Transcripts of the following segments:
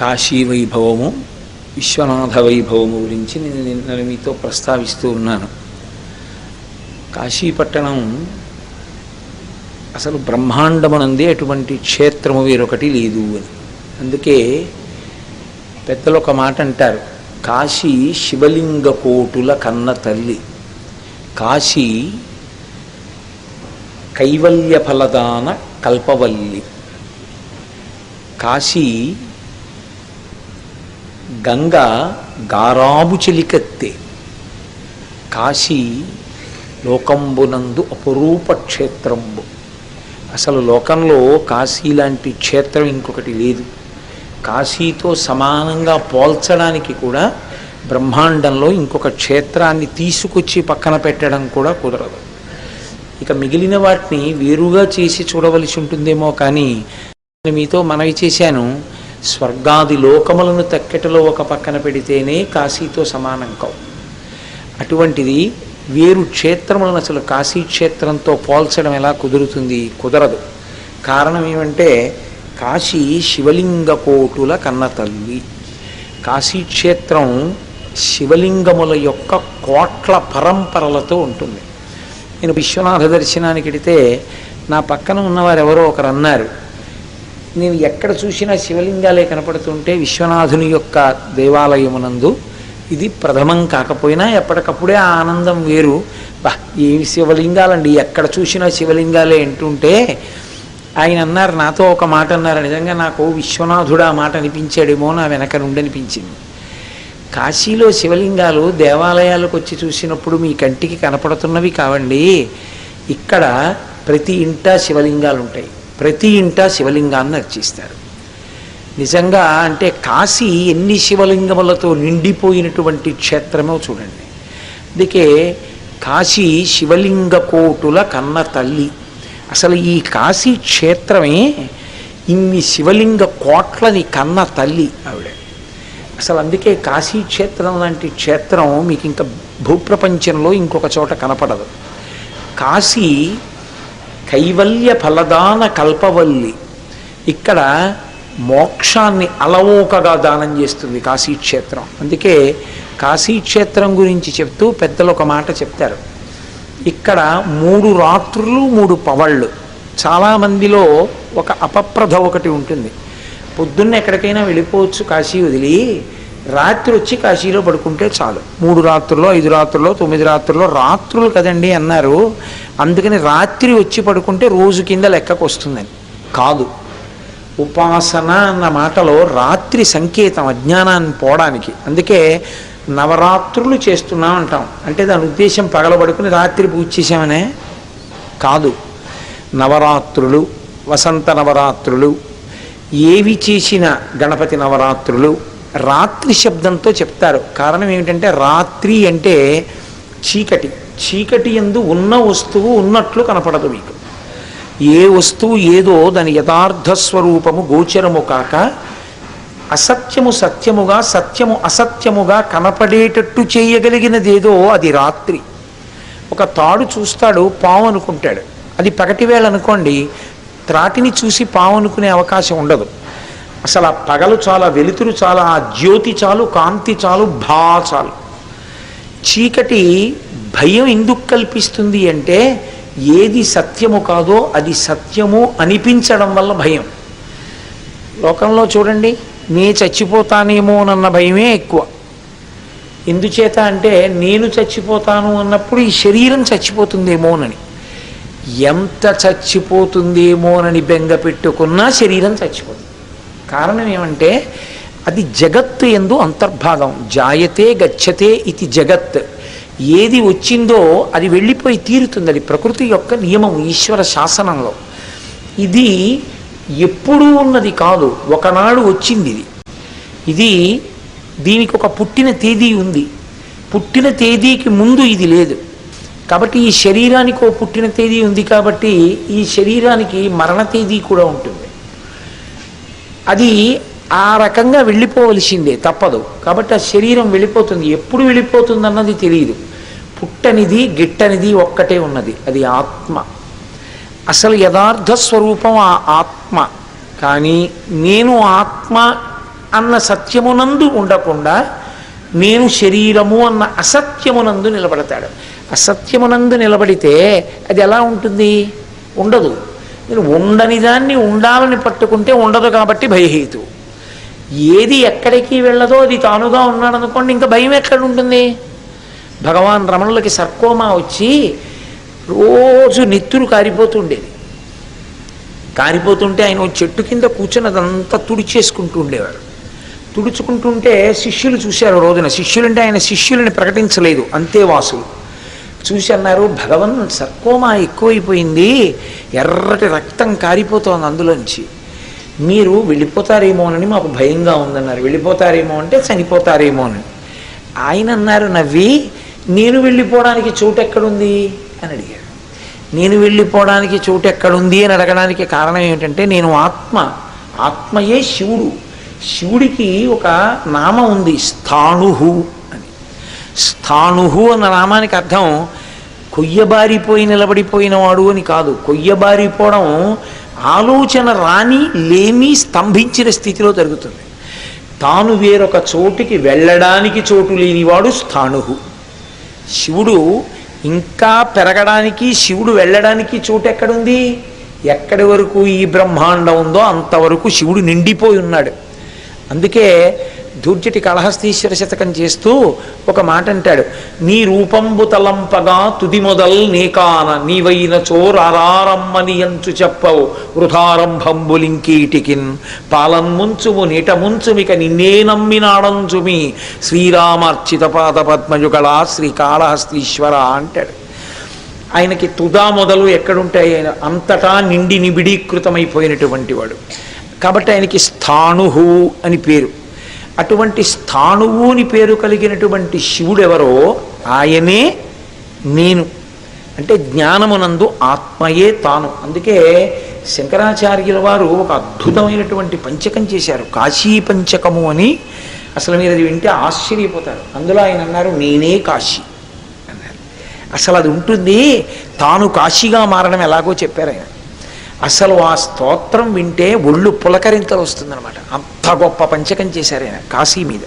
కాశీ వైభవము విశ్వనాథ వైభవము గురించి నేను నిన్న మీతో ప్రస్తావిస్తూ ఉన్నాను. కాశీపట్టణం అసలు బ్రహ్మాండమునందే అటువంటి క్షేత్రము వేరొకటి లేదు అని. అందుకే పెద్దలు ఒక మాట అంటారు కాశీ శివలింగ కోటుల కన్న తల్లి కాశీ కైవల్య ఫలదాన కల్పవల్లి కాశీ గంగ గారాబు చెలికత్తె. కాశీ లోకంబునందు అపురూప క్షేత్రంబు. అసలు లోకంలో కాశీ లాంటి క్షేత్రం ఇంకొకటి లేదు. కాశీతో సమానంగా పోల్చడానికి కూడా బ్రహ్మాండంలో ఇంకొక క్షేత్రాన్ని తీసుకొచ్చి పక్కన పెట్టడం కూడా కుదరదు. ఇక మిగిలిన వాటిని వేరుగా చేసి చూడవలసి ఉంటుందేమో కానీ నేను మీతో మనవి చేశాను. స్వర్గాది లోకములను తక్కెటలో ఒక పక్కన పెడితేనే కాశీతో సమానం కావు అటువంటిది వేరు క్షేత్రములను అసలు కాశీ క్షేత్రంతో పోల్చడం ఎలా కుదురుతుంది? కుదరదు. కారణం ఏమంటే కాశీ శివలింగ కోటుల కన్న తల్లి. కాశీ క్షేత్రం శివలింగముల యొక్క కోట్ల పరంపరలతో ఉంటుంది. నేను విశ్వనాథ దర్శనానికి వెడితే నా పక్కన ఉన్నవారు ఎవరో ఒకరు అన్నారు నేను ఎక్కడ చూసినా శివలింగాలే కనపడుతుంటే విశ్వనాథుని యొక్క దేవాలయమునందు ఇది ప్రథమం కాకపోయినా ఎప్పటికప్పుడే ఆ ఆనందం వేరు. బా ఏమి శివలింగాలండి ఎక్కడ చూసినా శివలింగాలే అంటుంటే ఆయన అన్నారు నాతో ఒక మాట అన్నారు నిజంగా నాకు విశ్వనాథుడు ఆ మాట అనిపించాడేమో నా వెనక నుండి అనిపించింది. కాశీలో శివలింగాలు దేవాలయాలకు వచ్చి చూసినప్పుడు మీ కంటికి కనపడుతున్నవి కావండి. ఇక్కడ ప్రతి ఇంట శివలింగాలు ఉంటాయి ప్రతి ఇంట శివలింగాన్ని అర్చిస్తారు. నిజంగా అంటే కాశీ ఎన్ని శివలింగములతో నిండిపోయినటువంటి క్షేత్రమో చూడండి. అందుకే కాశీ శివలింగ కోటుల కన్న తల్లి. అసలు ఈ కాశీ క్షేత్రమే ఇన్ని శివలింగ కోట్లని కన్న తల్లి ఆవిడ. అసలు అందుకే కాశీ క్షేత్రం లాంటి క్షేత్రం మీకు ఇంకా భూప్రపంచంలో ఇంకొక చోట కనపడదు. కాశీ కైవల్య ఫలదాన కల్పవల్లి ఇక్కడ మోక్షాన్ని అలవోకగా దానం చేస్తుంది కాశీక్షేత్రం. అందుకే కాశీక్షేత్రం గురించి చెప్తూ పెద్దలు ఒక మాట చెప్తారు. ఇక్కడ మూడు రాత్రులు మూడు పవళ్ళు. చాలామందిలో ఒక అపప్రధ ఒకటి ఉంటుంది. పొద్దున్న ఎక్కడికైనా వెళ్ళిపోవచ్చు కాశీ వదిలి రాత్రి వచ్చి కాశీలో పడుకుంటే చాలు. మూడు రాత్రుల్లో ఐదు రాత్రుల్లో తొమ్మిది రాత్రుల్లో రాత్రులు కదండి అన్నారు. అందుకని రాత్రి వచ్చి పడుకుంటే రోజు కింద లెక్కకు వస్తుందని కాదు. ఉపాసన అన్న మాటలో రాత్రి సంకేతం అజ్ఞానాన్ని పోవడానికి. అందుకే నవరాత్రులు చేస్తున్నాం అంటాం. అంటే దాని ఉద్దేశం పగలబడుకుని రాత్రి పూజ చేసామనే కాదు. నవరాత్రులు వసంత నవరాత్రులు ఏవి చేసిన గణపతి నవరాత్రులు రాత్రి శబ్దంతో చెప్తారు. కారణం ఏమిటంటే రాత్రి అంటే చీకటి. చీకటి ఎందు ఉన్న వస్తువు ఉన్నట్లు కనపడదు మీకు. ఏ వస్తువు ఏదో దాని యథార్థ స్వరూపము గోచరము కాక అసత్యము సత్యముగా సత్యము అసత్యముగా కనపడేటట్టు చేయగలిగినదేదో అది రాత్రి. ఒక తాడు చూస్తాడు పాము అనుకుంటాడు. అది పగటివేళ అనుకోండి త్రాటిని చూసి పాము అనుకునే అవకాశం ఉండదు. అసలు ఆ పగలు చాలా వెలుతురు చాలా ఆ జ్యోతి చాలు కాంతి చాలు భా చాలు. చీకటి భయం ఎందుకు కల్పిస్తుంది అంటే ఏది సత్యము కాదో అది సత్యము అనిపించడం వల్ల భయం. లోకంలో చూడండి నే చచ్చిపోతానేమోనన్న భయమే ఎక్కువ. ఎందుచేత అంటే నేను చచ్చిపోతాను అన్నప్పుడు ఈ శరీరం చచ్చిపోతుందేమోనని ఎంత చచ్చిపోతుందేమోనని బెంగ పెట్టుకున్నా శరీరం చచ్చిపోతుంది. కారణం ఏమంటే అది జగత్తు ఎందు అంతర్భాగం. జాయతే గచ్చతే ఇది జగత్. ఏది వచ్చిందో అది వెళ్ళిపోయి తీరుతుంది. అది ప్రకృతి యొక్క నియమం ఈశ్వర శాసనంలో. ఇది ఎప్పుడూ ఉన్నది కాదు. ఒకనాడు వచ్చింది ఇది. ఇది దీనికి ఒక పుట్టిన తేదీ ఉంది. పుట్టిన తేదీకి ముందు ఇది లేదు. కాబట్టి ఈ శరీరానికి ఓ పుట్టిన తేదీ ఉంది కాబట్టి ఈ శరీరానికి మరణ తేదీ కూడా ఉంటుంది. అది ఆ రకంగా వెళ్ళిపోవలసిందే తప్పదు. కాబట్టి ఆ శరీరం వెళ్ళిపోతుంది. ఎప్పుడు వెళ్ళిపోతుంది అన్నది తెలియదు పుట్టనిది గిట్టనిది ఒక్కటే ఉన్నది. అది ఆత్మ. అసలు యథార్థ స్వరూపం ఆ ఆత్మ. కానీ నేను ఆత్మ అన్న సత్యమునందు ఉండకుండా నేను శరీరము అన్న అసత్యమునందు నిలబడతాడు. అసత్యమునందు నిలబడితే అది ఎలా ఉంటుంది? ఉండదు. నేను ఉండని దాన్ని ఉండాలని పట్టుకుంటే ఉండదు కాబట్టి భయహేతు. ఏది ఎక్కడికి వెళ్ళదో అది తానుగా ఉన్నాడనుకోండి ఇంకా భయం ఎక్కడ ఉంటుంది భగవాన్ రమణులకి సర్కోమా వచ్చి రోజు నెత్తురు కారిపోతుండేది. కారిపోతుంటే ఆయన చెట్టు కింద కూర్చొని అదంతా తుడిచేసుకుంటూ ఉండేవారు. తుడుచుకుంటుంటే శిష్యులు చూశారు రోజున. శిష్యులంటే ఆయన శిష్యులని ప్రకటించలేదు. అంతే వాసులు. చూసి అన్నారు భగవన్ సర్కోమా ఎక్కువైపోయింది. ఎర్రటి రక్తం కారిపోతోంది అందులోంచి. మీరు వెళ్ళిపోతారేమోనని మాకు భయంగా ఉందన్నారు. వెళ్ళిపోతారేమో అంటే చనిపోతారేమోనని ఆయన అన్నారు నవ్వి నేను వెళ్ళిపోవడానికి చోటు ఎక్కడుంది? అని అడిగారు నేను వెళ్ళిపోవడానికి చోటు ఎక్కడుంది? అని అడగడానికి కారణం ఏమిటంటే నేను ఆత్మ ఆత్మయే శివుడు. శివుడికి ఒక నామం ఉంది స్థాణుహు. స్థాణుహు అన్న నామానికి అర్థం కొయ్యబారిపోయి నిలబడిపోయినవాడు అని కాదు. కొయ్యబారిపోవడం ఆలోచన రాని లేమి స్తంభించిన స్థితిలో జరుగుతుంది. తాను వేరొక చోటికి వెళ్ళడానికి చోటు లేనివాడు స్థాణుహు. శివుడు ఇంకా పెరగడానికి శివుడు వెళ్ళడానికి చోటు ఎక్కడుంది? ఎక్కడి వరకు ఈ బ్రహ్మాండం ఉందో అంతవరకు శివుడు నిండిపోయి ఉన్నాడు. అందుకే ధూర్జటి కళహస్తీశ్వర శతకం చేస్తూ ఒక మాట అంటాడు. నీ రూపంబు తలంపగా తుది మొదల్ నీకాన నీవైన చోరారమ్మని ఎంచు చెప్పవు. వృధారంభంబులింకీటికిన్ పాలన్ముంచుము నీట ముంచుమిక నిన్నే నమ్మినాడంచుమి. శ్రీరామార్చిత పాద పద్మయుగళ శ్రీకాళహస్తీశ్వర అంటాడు. ఆయనకి తుదా మొదలు ఎక్కడుంటాయి? ఆయన అంతటా నిండి నిబిడీకృతమైపోయినటువంటి వాడు. కాబట్టి ఆయనకి స్థాణుహు అని పేరు. అటువంటి స్థాణువు అని పేరు కలిగినటువంటి శివుడెవరో ఆయనే నేను. అంటే జ్ఞానమునందు ఆత్మయే తాను. అందుకే శంకరాచార్యుల వారు ఒక అద్భుతమైనటువంటి పంచకం చేశారు. కాశీ పంచకము అని అసలు మీరు అది వింటే ఆశ్చర్యపోతారు. అందులో ఆయన అన్నారు నేనే కాశీ అన్నారు. అసలు అది ఉంటుంది. తాను కాశీగా మారడం ఎలాగో చెప్పారు ఆయన. అసలు ఆ స్తోత్రం వింటే ఒళ్ళు పులకరింతలు వస్తుందనమాట అంత గొప్ప పంచకం చేశారు ఆయన కాశీ మీద.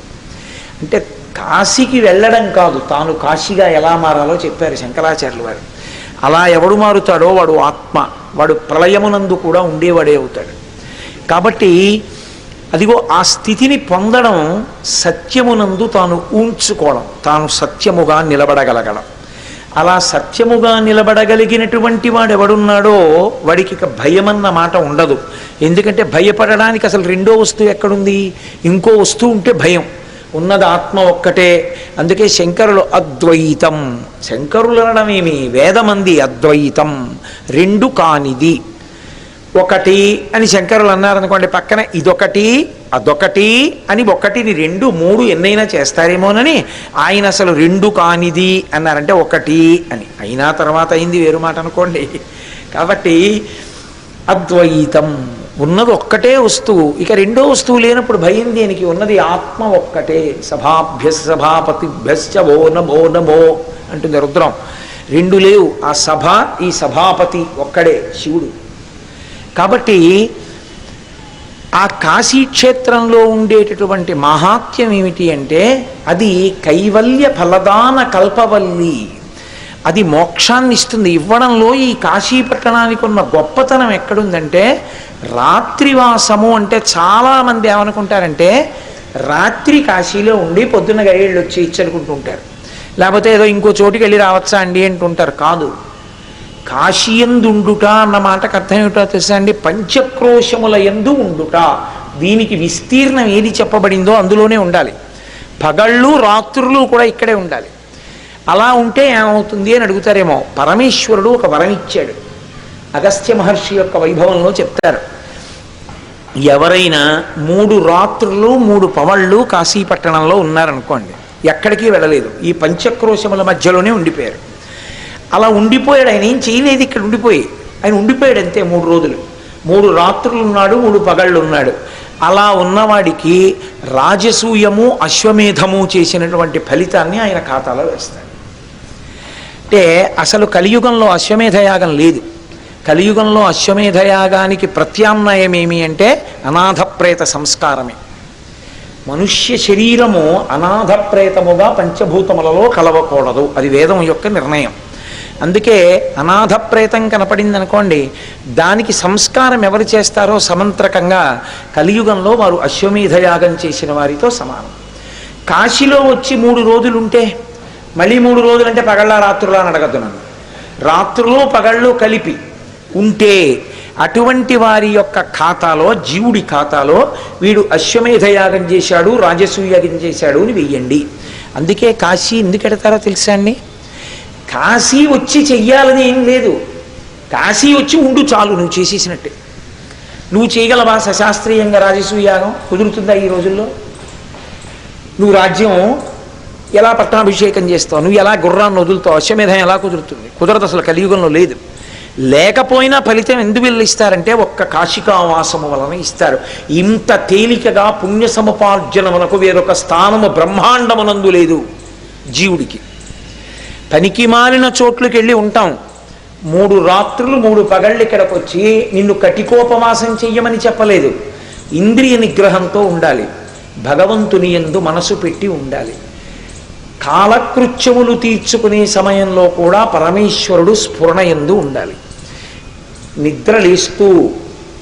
అంటే కాశీకి వెళ్ళడం కాదు తాను కాశీగా ఎలా మారాలో చెప్పారు శంకరాచార్యులు వారు. అలా ఎవడు మారుతాడో వాడు ఆత్మ వాడు ప్రళయమునందు కూడా ఉండేవాడే అవుతాడు. కాబట్టి అదిగో ఆ స్థితిని పొందడం సత్యమునందు తాను ఊంచుకోవడం తాను సత్యముగా నిలబడగలగడం. అలా సత్యముగా నిలబడగలిగినటువంటి వాడు ఎవడున్నాడో వాడికి ఇక భయమన్న మాట ఉండదు. ఎందుకంటే భయపడడానికి అసలు రెండో వస్తువు ఎక్కడుంది? ఇంకో వస్తువు ఉంటే భయం. ఉన్నది ఆత్మ ఒక్కటే. అందుకే శంకరులు అద్వైతం. శంకరులు అనడమేమి వేదమంది అద్వైతం. రెండు కానిది. ఒకటి అని శంకరులు అన్నారనుకోండి పక్కన ఇదొకటి అదొకటి అని ఒకటిని రెండు మూడు ఎన్నైనా చేస్తారేమోనని ఆయన అసలు రెండు కానిది అన్నారంటే ఒకటి అని. అయినా తర్వాత అయింది వేరు మాట అనుకోండి. కాబట్టి అద్వైతం. ఉన్నది ఒక్కటే వస్తువు. ఇక రెండో వస్తువు లేనప్పుడు భయం దేనికి? ఉన్నది ఆత్మ ఒక్కటే. సభాభ్య సభాపతిభ్యశ్చ ఓ నమో నమో అంటుంది రుద్రం. రెండు లేవు. ఆ సభ ఈ సభాపతి ఒక్కడే శివుడు. కాబట్టి ఆ కాశీక్షేత్రంలో ఉండేటటువంటి మహాత్యం ఏమిటి అంటే అది కైవల్య ఫలదాన కల్పవల్లి. అది మోక్షాన్ని ఇస్తుంది. ఇవ్వడంలో ఈ కాశీ పట్టణానికి ఉన్న గొప్పతనం ఎక్కడుందంటే రాత్రివాసము అంటే చాలామంది ఏమనుకుంటారంటే రాత్రి కాశీలో ఉండి పొద్దున్న గడియళ్ళు వచ్చి ఇచ్చనుకుంటుంటారు లేకపోతే ఏదో ఇంకో చోటుకి వెళ్ళి రావచ్చా అండి అంటుంటారు. కాదు. కాశీయందుండుట అన్న మాటకు అర్థం ఏమిటో తెలుసా అండి? పంచక్రోశముల ఎందు ఉండుట. దీనికి విస్తీర్ణం ఏది చెప్పబడిందో అందులోనే ఉండాలి. పగళ్ళు రాత్రులు కూడా ఇక్కడే ఉండాలి. అలా ఉంటే ఏమవుతుంది అని అడుగుతారేమో. పరమేశ్వరుడు ఒక వరం ఇచ్చాడు. అగస్త్య మహర్షి యొక్క వైభవంలో చెప్తారు. ఎవరైనా మూడు రాత్రులు మూడు పవళ్ళు కాశీపట్టణంలో ఉన్నారనుకోండి ఎక్కడికి వెళ్ళలేదు. ఈ పంచక్రోశముల మధ్యలోనే ఉండిపోయారు. అలా ఉండిపోయాడు. ఆయన ఏం చేయలేదు ఇక్కడ ఉండిపోయి. ఆయన ఉండిపోయాడు అంతే మూడు రోజులు. మూడు రాత్రులు ఉన్నాడు మూడు పగళ్ళు ఉన్నాడు. అలా ఉన్నవాడికి రాజసూయము అశ్వమేధము చేసినటువంటి ఫలితాన్ని ఆయన ఖాతాలో వేస్తాడు. అంటే అసలు కలియుగంలో అశ్వమేధయాగం లేదు. కలియుగంలో అశ్వమేధయాగానికి ప్రత్యామ్నాయం ఏమి అంటే అనాథప్రేత సంస్కారమే. మనుష్య శరీరము అనాథప్రేతముగా పంచభూతములలో కలవకూడదు. అది వేదం యొక్క నిర్ణయం. అందుకే అనాథ ప్రేతం కనపడింది అనుకోండి దానికి సంస్కారం ఎవరు చేస్తారో సమంత్రకంగా కలియుగంలో వారు అశ్వమేధ యాగం చేసిన వారితో సమానం. కాశీలో వచ్చి మూడు రోజులుంటే మళ్ళీ మూడు రోజులంటే పగళ్ళ రాత్రులా అని అడగద్దు నన్ను. రాత్రులు పగళ్ళు కలిపి ఉంటే అటువంటి వారి యొక్క ఖాతాలో జీవుడి ఖాతాలో వీడు అశ్వమేధ యాగం చేశాడు రాజసూయ యాగం చేశాడు అని వెయ్యండి. అందుకే కాశీ ఎందుకు ఎడతారో తెలుసా అండి? కాశీ వచ్చి చెయ్యాలని ఏం లేదు. కాశీ వచ్చి ఉండు చాలు నువ్వు చేసేసినట్టే. నువ్వు చేయగలవా సశాస్త్రీయంగా రాజసూయాగం? కుదురుతుందా ఈ రోజుల్లో? నువ్వు రాజ్యం ఎలా పట్టాభిషేకం చేస్తావు? నువ్వు ఎలా గుర్రాన్ని వదులుతావు? అశ్వమేధం ఎలా కుదురుతుంది? కుదరదు అసలు కలియుగంలో లేదు. లేకపోయినా ఫలితం ఎందుకు వీళ్ళు ఇస్తారంటే ఒక్క కాశికావాసము వలన ఇస్తారు. ఇంత తేలికగా పుణ్య సముపార్జనమునకు వేరొక స్థానము బ్రహ్మాండమునందు లేదు జీవుడికి. పనికి మాలిన చోట్లకి వెళ్ళి ఉంటాం. మూడు రాత్రులు మూడు పగళ్ళు ఇక్కడికి వచ్చి నిన్ను కటికోపవాసం చెయ్యమని చెప్పలేదు. ఇంద్రియ నిగ్రహంతో ఉండాలి. భగవంతుని ఎందు మనసు పెట్టి ఉండాలి. కాలకృత్యములు తీర్చుకునే సమయంలో కూడా పరమేశ్వరుడు స్ఫురణ ఎందు ఉండాలి. నిద్ర లేస్తూ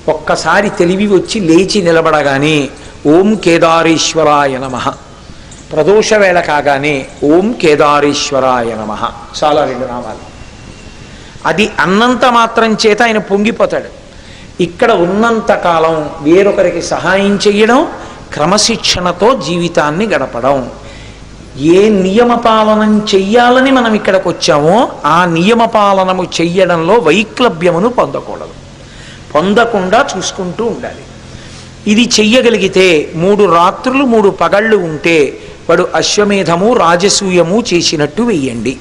ఒక్కసారి తెలివి వచ్చి లేచి నిలబడగానే ఓం కేదారేశ్వరాయ నమ. ప్రదోష వేళ కాగానే ఓం కేదారేశ్వరాయ నమ. చాలా రెండు నామాలు. అది అన్నంత మాత్రం చేత ఆయన పొంగిపోతాడు. ఇక్కడ ఉన్నంత కాలం వేరొకరికి సహాయం చెయ్యడం క్రమశిక్షణతో జీవితాన్ని గడపడం. ఏ నియమ పాలనం చెయ్యాలని మనం ఇక్కడికి వచ్చామో ఆ నియమ పాలనము చెయ్యడంలో వైక్లభ్యమును పొందకూడదు. పొందకుండా చూసుకుంటూ ఉండాలి. ఇది చెయ్యగలిగితే మూడు రాత్రులు మూడు పగళ్ళు ఉంటే వాడు అశ్వమేధము రాజసూయము చేసినట్టు వెయ్యండి.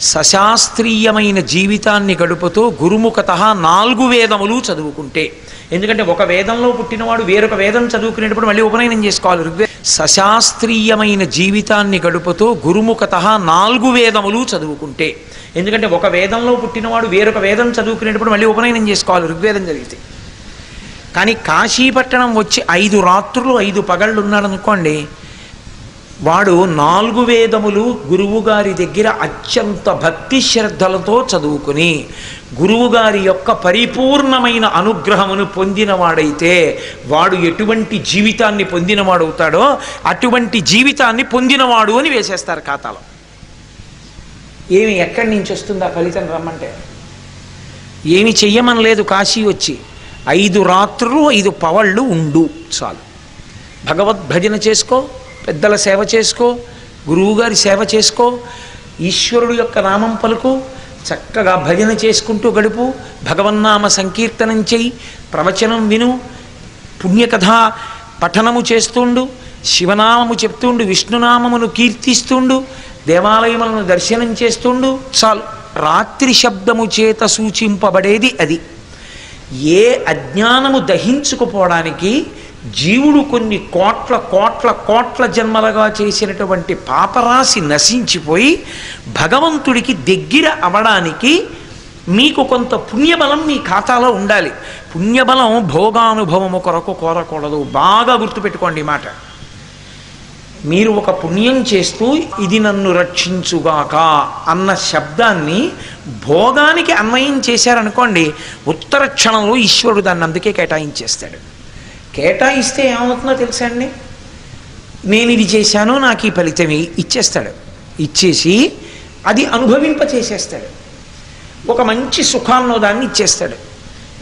సశాస్త్రీయమైన జీవితాన్ని గడుపుతూ గురుముఖత నాలుగు వేదములు చదువుకుంటే. ఎందుకంటే ఒక వేదంలో పుట్టినవాడు వేరొక వేదం చదువుకునేటప్పుడు మళ్ళీ ఉపనయనం చేసుకోవాలి. ఋగ్వే సశాస్త్రీయమైన జీవితాన్ని గడుపుతూ గురుముఖత నాలుగు వేదములు చదువుకుంటే. ఎందుకంటే ఒక వేదంలో పుట్టినవాడు వేరొక వేదం చదువుకునేటప్పుడు మళ్ళీ ఉపనయనం చేసుకోవాలి ఋగ్వేదం చదివితే. కానీ కాశీపట్టణం వచ్చి ఐదు రాత్రులు ఐదు పగళ్ళు ఉన్నాడనుకోండి వాడు నాలుగు వేదములు గురువుగారి దగ్గర అత్యంత భక్తి శ్రద్ధలతో చదువుకుని గురువుగారి యొక్క పరిపూర్ణమైన అనుగ్రహమును పొందినవాడైతే వాడు ఎటువంటి జీవితాన్ని పొందినవాడవుతాడో అటువంటి జీవితాన్ని పొందినవాడు అని వేసేస్తారు ఖాతాలో. ఏమి ఎక్కడి నుంచి వస్తుంది ఆ ఫలితం రమ్మంటే? ఏమి చెయ్యమనలేదు కాశీ వచ్చి. ఐదు రాత్రులు ఐదు పవళ్ళు ఉండు చాలు. భగవద్భజన చేసుకో పెద్దల సేవ చేసుకో గురువుగారి సేవ చేసుకో ఈశ్వరుడు యొక్క నామం పలుకు చక్కగా భజన చేసుకుంటూ గడుపు భగవన్నామ సంకీర్తనం చేయి ప్రవచనం విను పుణ్యకథ పఠనము చేస్తుండు శివనామము చెప్తుండు విష్ణునామమును కీర్తిస్తుండు దేవాలయములను దర్శనం చేస్తుండు చాలు. రాత్రి శబ్దము చేత సూచింపబడేది అది. ఏ అజ్ఞానము దహించుకుపోవడానికి జీవుడు కొన్ని కోట్ల కోట్ల కోట్ల జన్మలుగా చేసినటువంటి పాపరాశి నశించిపోయి భగవంతుడికి దగ్గర అవడానికి మీకు కొంత పుణ్యబలం మీ ఖాతాలో ఉండాలి. పుణ్యబలం భోగానుభవము కొరకు కోరకూడదు. బాగా గుర్తుపెట్టుకోండి ఈ మాట. మీరు ఒక పుణ్యం చేస్తూ ఇది నన్ను రక్షించుగాక అన్న శబ్దాన్ని భోగానికి అన్వయం చేశారనుకోండి ఉత్తర క్షణంలో ఈశ్వరుడు దాన్ని అందుకే కేటాయించేస్తాడు. కేటాయిస్తే ఏమవుతుందో తెలుసా అండి? నేను ఇది చేశాను నాకు ఈ ఫలితం ఇచ్చేస్తాడు. ఇచ్చేసి అది అనుభవింప చేసేస్తాడు ఒక మంచి సుఖాల్లో దాన్ని ఇచ్చేస్తాడు.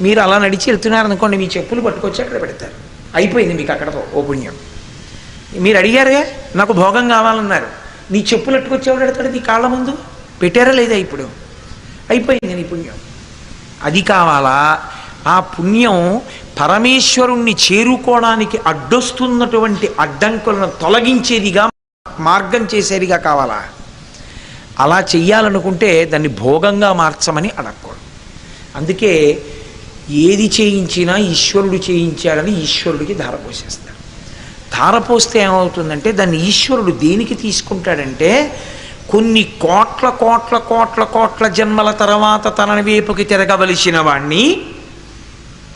మీరు అలా నడిచి వెళ్తున్నారనుకోండి మీ చెప్పులు పట్టుకొచ్చి అక్కడ పెడతారు. అయిపోయింది మీకు అక్కడతో ఓ పుణ్యం. మీరు అడిగారుగా నాకు భోగం కావాలన్నారు. నీ చెప్పులు అట్టుకొచ్చేవాడు పెడతాడు నీ కాళ్ళ ముందు? పెట్టారా లేదా ఇప్పుడు? అయిపోయింది నీ పుణ్యం. అది కావాలా? ఆ పుణ్యం పరమేశ్వరుణ్ణి చేరుకోవడానికి అడ్డొస్తున్నటువంటి అడ్డంకులను తొలగించేదిగా మార్గం చేసేదిగా కావాలా? అలా చెయ్యాలనుకుంటే దాన్ని భోగంగా మార్చమని అడగకూడదు. అందుకే ఏది చేయించినా ఈశ్వరుడు చేయించాడని ఈశ్వరుడికి ధారపోసేస్తాడు. ధారపోస్తే ఏమవుతుందంటే దాన్ని ఈశ్వరుడు దేనికి తీసుకుంటాడంటే కొన్ని కోట్ల కోట్ల కోట్ల కోట్ల జన్మల తర్వాత తన వైపుకి తిరగవలసిన వాణ్ణి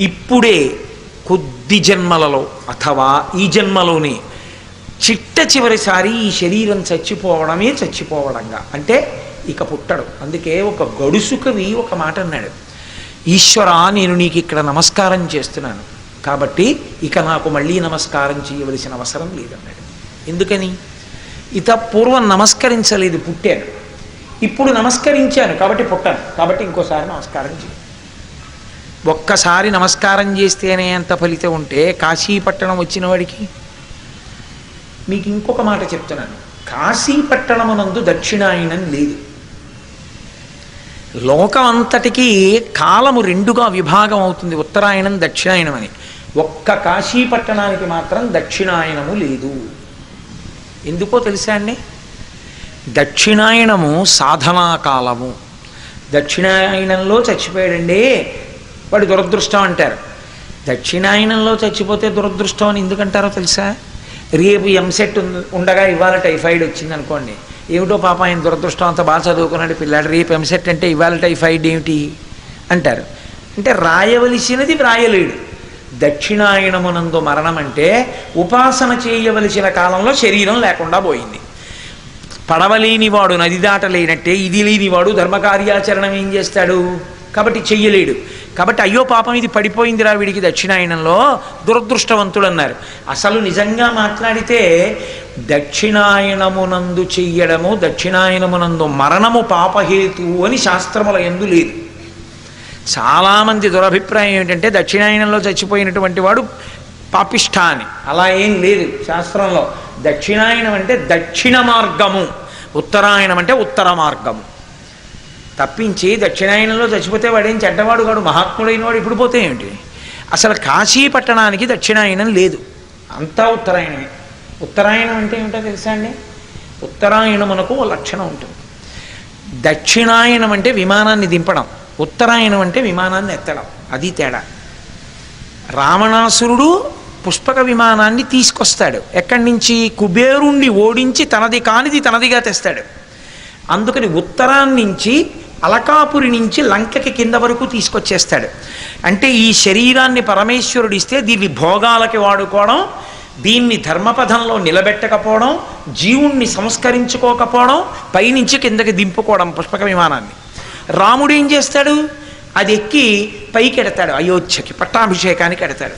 ఇప్పుడే కొద్ది జన్మలలో అథవా ఈ జన్మలోనే చిట్ట చివరిసారి ఈ శరీరం చచ్చిపోవడమే చచ్చిపోవడంగా. అంటే ఇక పుట్టడు. అందుకే ఒక గడుసుకవి ఒక మాట అన్నాడు. ఈశ్వర నేను నీకు ఇక్కడ నమస్కారం చేస్తున్నాను. కాబట్టి ఇక నాకు మళ్ళీ నమస్కారం చేయవలసిన అవసరం లేదన్నాడు. ఎందుకని? ఇత పూర్వం నమస్కరించలేదు పుట్టాను. ఇప్పుడు నమస్కరించాను కాబట్టి పుట్టాను. కాబట్టి ఇంకోసారి నమస్కారం చేయాలి ఒక్కసారి నమస్కారం చేస్తేనే అంత ఫలితం ఉంటే కాశీపట్టణం వచ్చిన వాడికి? మీకు ఇంకొక మాట చెప్తున్నాను. కాశీపట్టణమునందు దక్షిణాయనం లేదు. లోకం అంతటికీ కాలము రెండుగా విభాగం అవుతుంది. ఉత్తరాయణం దక్షిణాయనం అని. ఒక్క కాశీపట్టణానికి మాత్రం దక్షిణాయనము లేదు. ఎందుకో తెలుసా అండి? దక్షిణాయనము సాధనా కాలము. దక్షిణాయనంలో చచ్చిపోయాడండి వాడు దురదృష్టం అంటారు. దక్షిణాయనంలో చచ్చిపోతే దురదృష్టం అని ఎందుకంటారో తెలుసా? రేపు ఎంసెట్ ఉండగా ఇవాళ టైఫాయిడ్ వచ్చింది అనుకోండి ఏమిటో పాప ఆయన దురదృష్టం అంత బాగా చదువుకున్నాడు పిల్లాడు రేపు ఎంసెట్ అంటే ఇవాళ టైఫాయిడ్ ఏమిటి? అంటారు. అంటే రాయవలసినది వ్రాయలేడు దక్షిణాయనమునందు మరణం అంటే ఉపాసన చేయవలసిన కాలంలో శరీరం లేకుండా పోయింది. పడవలేనివాడు నది దాటలేనట్టే ఇది లేనివాడు ధర్మకార్యాచరణం ఏం చేస్తాడు? కాబట్టి చెయ్యలేడు. కాబట్టి అయ్యో పాపం ఇది పడిపోయిందిరా వీడికి దక్షిణాయనంలో దురదృష్టవంతుడు అన్నారు అసలు నిజంగా మాట్లాడితే దక్షిణాయనమునందు చెయ్యడము దక్షిణాయనమునందు మరణము పాపహేతు అని శాస్త్రముల ఎందు లేదు. చాలామంది దురభిప్రాయం ఏంటంటే దక్షిణాయనంలో చచ్చిపోయినటువంటి వాడు పాపిష్ఠ అని అలా ఏం లేదు శాస్త్రంలో. దక్షిణాయనం అంటే దక్షిణ మార్గము ఉత్తరాయణం అంటే ఉత్తర మార్గము. తప్పించి దక్షిణాయనంలో చచ్చిపోతే వాడేం చెడ్డవాడు కాడు మహాత్ముడైన వాడు ఇప్పుడు పోతే ఏమిటి అసలు కాశీ పట్టణానికి దక్షిణాయనం లేదు. అంతా ఉత్తరాయణమే. ఉత్తరాయణం అంటే ఏమిటో తెలుసా అండి? ఉత్తరాయణమునకు ఓ లక్షణం ఉంటుంది. దక్షిణాయనం అంటే విమానాన్ని దింపడం ఉత్తరాయణం అంటే విమానాన్ని ఎత్తడం. అది తేడా. రావణాసురుడు పుష్పక విమానాన్ని తీసుకొస్తాడు. ఎక్కడి నుంచి? కుబేరుణ్ణి ఓడించి తనది కానిది తనదిగా తెస్తాడు. అందుకని ఉత్తరాన్ని నుంచి అలకాపురి నుంచి లంకకి కింద వరకు తీసుకొచ్చేస్తాడు. అంటే ఈ శరీరాన్ని పరమేశ్వరుడు ఇస్తే దీన్ని భోగాలకి వాడుకోవడం దీన్ని ధర్మపథంలో నిలబెట్టకపోవడం జీవుణ్ణి సంస్కరించుకోకపోవడం పైనుంచి కిందకి దింపుకోవడం పుష్పక విమానాన్ని. రాముడు ఏం చేస్తాడు? అది ఎక్కి పైకి ఎడతాడు అయోధ్యకి పట్టాభిషేకానికి ఎడతాడు.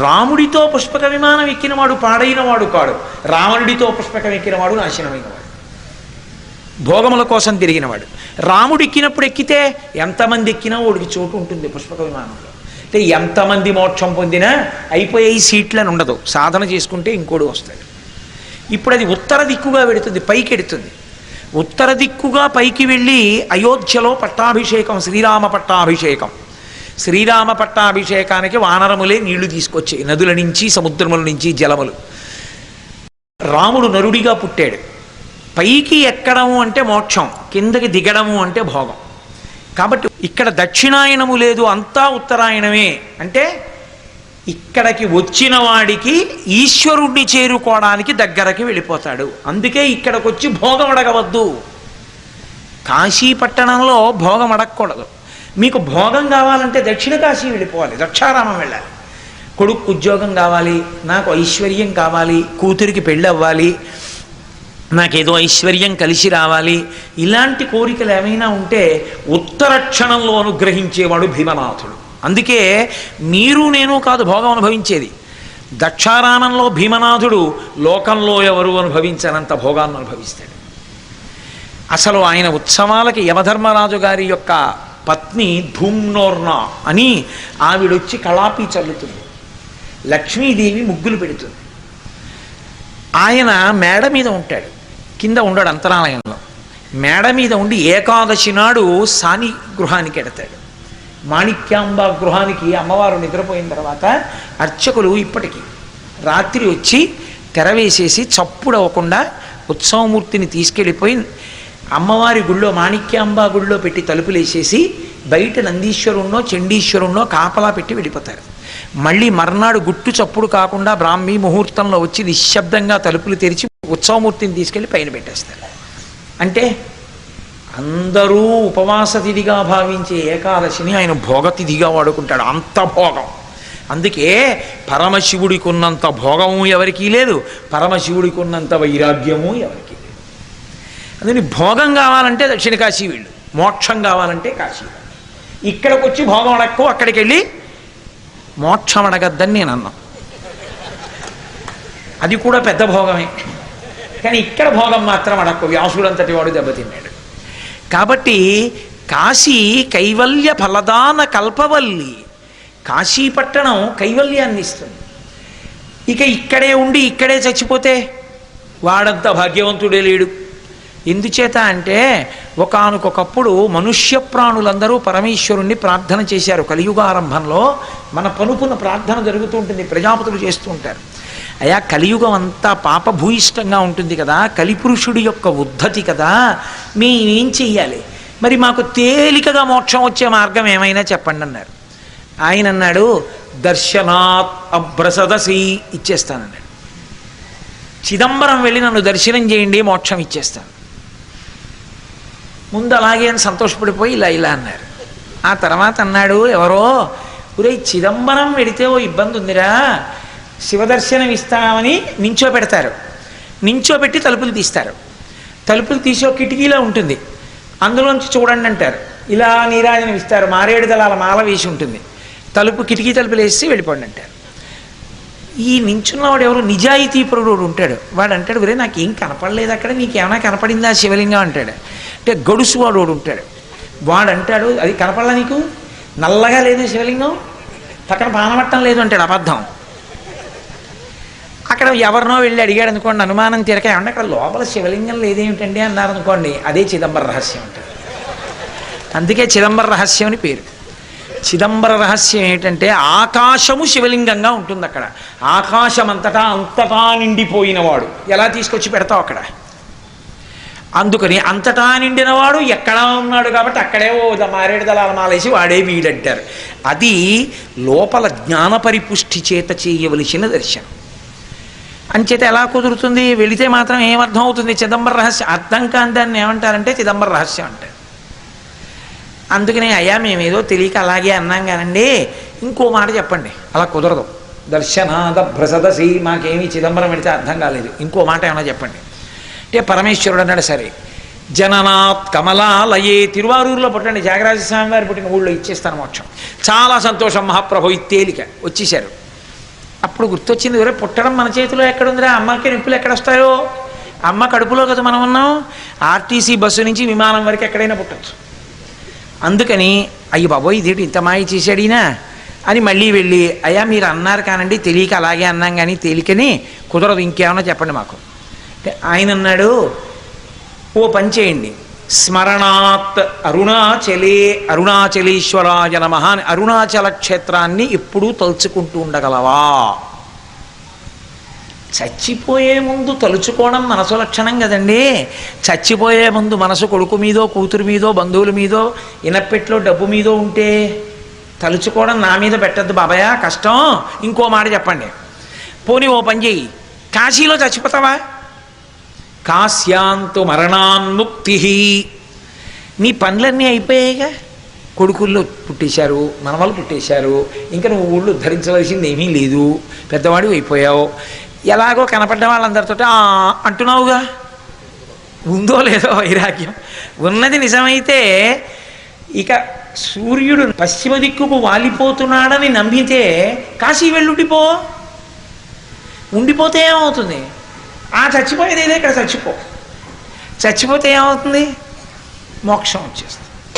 రాముడితో పుష్పక విమానం ఎక్కినవాడు పాడైనవాడు కాడు. రావణుడితో పుష్పకం ఎక్కినవాడు నాశనమైనవాడు. భోగముల కోసం తిరిగినవాడు. రాముడు ఎక్కినప్పుడు ఎక్కితే ఎంతమంది ఎక్కినా వాడికి చోటు ఉంటుంది పుష్పక విమానంలో. అంటే ఎంతమంది మోక్షం పొందినా అయిపోయే సీట్లను ఉండదు. సాధన చేసుకుంటే ఇంకోడు వస్తాడు. ఇప్పుడు అది ఉత్తర దిక్కుగా వెడుతుంది పైకి ఎడుతుంది. ఉత్తర దిక్కుగా పైకి వెళ్ళి అయోధ్యలో పట్టాభిషేకం శ్రీరామ పట్టాభిషేకం. శ్రీరామ పట్టాభిషేకానికి వానరములే నీళ్ళు తీసుకొచ్చాయి. నదుల నుంచి సముద్రముల నుంచి జలములు. రాముడు నరుడిగా పుట్టాడు. పైకి ఎక్కడము అంటే మోక్షం కిందకి దిగడము అంటే భోగం. కాబట్టి ఇక్కడ దక్షిణాయనము లేదు అంతా ఉత్తరాయణమే. అంటే ఇక్కడికి వచ్చిన వాడికి ఈశ్వరుణ్ణి చేరుకోవడానికి దగ్గరకి వెళ్ళిపోతాడు. అందుకే ఇక్కడికి వచ్చి భోగం అడగవద్దు. కాశీ పట్టణంలో భోగం అడగకూడదు. మీకు భోగం కావాలంటే దక్షిణ కాశీ వెళ్ళిపోవాలి దక్షారామం వెళ్ళాలి. కొడుకు ఉద్యోగం కావాలి నాకు ఐశ్వర్యం కావాలి కూతురికి పెళ్ళి అవ్వాలి నాకేదో ఐశ్వర్యం కలిసి రావాలి. ఇలాంటి కోరికలు ఏమైనా ఉంటే ఉత్తర క్షణంలో అనుగ్రహించేవాడు భీమనాథుడు. అందుకే మీరు నేను కాదు భోగం అనుభవించేది. దక్షారాణంలో భీమనాథుడు లోకంలో ఎవరు అనుభవించనంత భోగాన్ని అనుభవిస్తాడు. అసలు ఆయన ఉత్సవాలకి యమధర్మరాజు గారి యొక్క పత్ని ధూమ్నోర్నా అని ఆవిడొచ్చి కళాపి చల్లుతుంది. లక్ష్మీదేవి ముగ్గులు పెడుతుంది. ఆయన మేడ మీద ఉంటాడు. కింద ఉండడు అంతరాలయంలో. మేడ మీద ఉండి ఏకాదశి నాడు సాని గృహానికి ఎడతాడు. మాణిక్యాంబ గృహానికి అమ్మవారు నిద్రపోయిన తర్వాత అర్చకులు ఇప్పటికీ రాత్రి వచ్చి తెరవేసేసి చప్పుడు అవ్వకుండా ఉత్సవమూర్తిని తీసుకెళ్ళిపోయి అమ్మవారి గుళ్ళో మాణిక్యాంబ గుళ్ళో పెట్టి తలుపులు వేసేసి బయట నందీశ్వరుణ్ణో చండీశ్వరుణ్ణో కాపలా పెట్టి వెళ్ళిపోతారు. మళ్ళీ మర్నాడు గుట్టు చప్పుడు కాకుండా బ్రాహ్మీ ముహూర్తంలో వచ్చి నిశ్శబ్దంగా తలుపులు తెరిచి ఉత్సవమూర్తిని తీసుకెళ్ళి పైన పెట్టేస్తారు. అంటే అందరూ ఉపవాస తిథిగా భావించే ఏకాదశిని ఆయన భోగతిథిగా వాడుకుంటాడు. అంత భోగం. అందుకే పరమశివుడికి ఉన్నంత భోగము ఎవరికీ లేదు. పరమశివుడికి ఉన్నంత వైరాగ్యము ఎవరికీ లేదు. అందుకని భోగం కావాలంటే దక్షిణ కాశీ వీళ్ళు. మోక్షం కావాలంటే కాశీ ఇక్కడికి వచ్చి భోగం అడక్కు అక్కడికి వెళ్ళి మోక్షం అడగద్దని నేను అన్నాను అది కూడా పెద్ద భోగమే. కానీ ఇక్కడ భోగం మాత్రం అడక్కు. వ్యాసుడంతటి వాడు దెబ్బతిన్నాడు. కాబట్టి కాశీ కైవల్య ఫలదాన కల్పవల్లి. కాశీ పట్టణం కైవల్యాన్ని ఇస్తుంది. ఇక ఇక్కడే ఉండి ఇక్కడే చచ్చిపోతే వాడంత భాగ్యవంతుడే లేడు. ఎందుచేత అంటే ఒకనకొకప్పుడు మనుష్య ప్రాణులందరూ పరమేశ్వరుణ్ణి ప్రార్థన చేశారు. కలియుగారంభంలో మన పనుపున ప్రార్థన జరుగుతూ ఉంటుంది ప్రజాపతులు చేస్తూ ఉంటారు. అయా కలియుగం అంతా పాపభూయిష్టంగా ఉంటుంది కదా కలిపురుషుడి యొక్క ఉద్ధతి కదా మేమేం చెయ్యాలి? మరి మాకు తేలికగా మోక్షం వచ్చే మార్గం ఏమైనా చెప్పండి అన్నారు. ఆయన అన్నాడు దర్శనాత్ అభ్రసదసి ఇచ్చేస్తానన్నాడు. చిదంబరం వెళ్ళి నన్ను దర్శనం చేయండి మోక్షం ఇచ్చేస్తాను. ముందు అలాగే అని సంతోషపడిపోయి ఇలా ఇలా అన్నారు. ఆ తర్వాత అన్నాడు ఎవరో ఒరే చిదంబరం వెడితే ఓ ఇబ్బంది ఉందిరా శివదర్శనం ఇస్తామని నించో పెడతారు నించో పెట్టి తలుపులు తీస్తారు. తలుపులు తీసే ఒక కిటికీలో ఉంటుంది. అందులోంచి చూడండి అంటారు. ఇలా నీరాజనం ఇస్తారు. మారేడు దళాల మాల వేసి ఉంటుంది. తలుపు కిటికీ తలుపులు వేసి వెళ్ళిపోండి అంటారు. ఈ నించున్నవాడు ఎవరు? నిజాయితీ నిజాయితీపరుడు ఉంటాడు. వాడు అంటాడు గురే నాకు ఏం కనపడలేదు అక్కడ. నీకేమైనా కనపడిందా శివలింగం? అంటాడు. అంటే గడుసు వాడు ఉంటాడు. వాడు అంటాడు అది కనపడలా నీకు? నల్లగా లేదు శివలింగం? పక్కన పానమట్టం లేదు అంటాడు అబద్ధం. అక్కడ ఎవరినో వెళ్ళి అడిగాడు అనుకోండి అనుమానం తీరక ఏమన్నా అక్కడ లోపల శివలింగం లేదేమిటండి అన్నారు అనుకోండి అదే చిదంబర రహస్యం అంటారు అందుకే చిదంబర రహస్యం అని పేరు. చిదంబర రహస్యం ఏంటంటే ఆకాశము శివలింగంగా ఉంటుంది అక్కడ. ఆకాశం అంతటా అంతటా నిండిపోయినవాడు. ఎలా తీసుకొచ్చి పెడతావు అక్కడ? అందుకని అంతటా నిండినవాడు ఎక్కడా ఉన్నాడు కాబట్టి అక్కడే ఓ ద- మారేడు దళాల మాలేసి వాడే వీడంటారు. అది లోపల జ్ఞాన పరిపుష్టి చేత చేయవలసిన దర్శనం. అంచేత ఎలా కుదురుతుంది? వెళితే మాత్రం ఏమర్థం అవుతుంది చిదంబర రహస్యం. అర్థం కాని దాన్ని ఏమంటారంటే చిదంబర రహస్యం అంటారు అందుకనే అయ్యా మేమేదో తెలియక అలాగే అన్నాం కానండి. ఇంకో మాట చెప్పండి. అలా కుదరదు. దర్శనాద భ్రసదసి మాకేమీ చిదంబరం పెడితే అర్థం కాలేదు. ఇంకో మాట ఏమైనా చెప్పండి. అంటే పరమేశ్వరుడు అన్నాడు సరే జననాత్ కమలాలయే తిరువారూరులో పుట్టండి. త్యాగరాజ స్వామి వారు పుట్టిన ఊళ్ళో ఇచ్చేస్తాను మోక్షం. చాలా సంతోషం. మహాప్రభు ఇది తేలిక వచ్చేశారు. అప్పుడు గుర్తొచ్చింది ఒరే పుట్టడం మన చేతిలో ఎక్కడుందిరా? అమ్మకి నొప్పులు ఎక్కడొస్తాయో? అమ్మ కడుపులో కదా మనం ఉన్నాం. ఆర్టీసీ బస్సు నుంచి విమానం వరకు ఎక్కడైనా పుట్టచ్చు. అందుకని అయ్యి బాబోయ్ ఇదేంటి ఇంత మాయ చేశాడినా అని మళ్ళీ వెళ్ళి అయ్యా మీరు అన్నారు కానండి తెలియక అలాగే అన్నాం కానీ తేలికని కుదరదు ఇంకేమన్నా చెప్పండి మాకు. ఆయన అన్నాడు ఓ పని చేయండి. స్మరణాత్ అరుణాచలే అరుణాచలేశ్వరాయ నమ అని అరుణాచల క్షేత్రాన్ని ఎప్పుడూ తలుచుకుంటూ ఉండగలవా? చచ్చిపోయే ముందు తలుచుకోవడం మనసు లక్షణం కదండి. చచ్చిపోయే ముందు మనసు కొడుకు మీదో కూతురు మీదో బంధువుల మీదో ఇనపెట్లో డబ్బు మీదో ఉంటే తలుచుకోవడం నా మీద పెట్టద్దు బాబాయ్ కష్టం. ఇంకో మాట చెప్పండి. పోనీ ఓ పని చెయ్యి. కాశీలో చచ్చిపోతావా? కాశ్యాంతు మరణాన్ముక్తి నీ పనులన్నీ అయిపోయాయిగా? కొడుకుల్లో పుట్టేశారు మనవలు పుట్టేశారు ఇంకా నువ్వు ఊళ్ళు ధరించవలసింది ఏమీ లేదు పెద్దవాడు అయిపోయావు. ఎలాగో కనపడ్డ వాళ్ళందరితో అంటున్నావుగా? ఉందో లేదో వైరాగ్యం. ఉన్నది నిజమైతే ఇక సూర్యుడు పశ్చిమ దిక్కుకు వాలిపోతున్నాడని నమ్మితే కాశీ వెళ్ళుండిపో. ఉండిపోతే ఏమవుతుంది? ఆ చచ్చిపోయేది ఇక్కడ చచ్చిపో. చచ్చిపోతే ఏమవుతుంది? మోక్షం వచ్చేస్తుంది.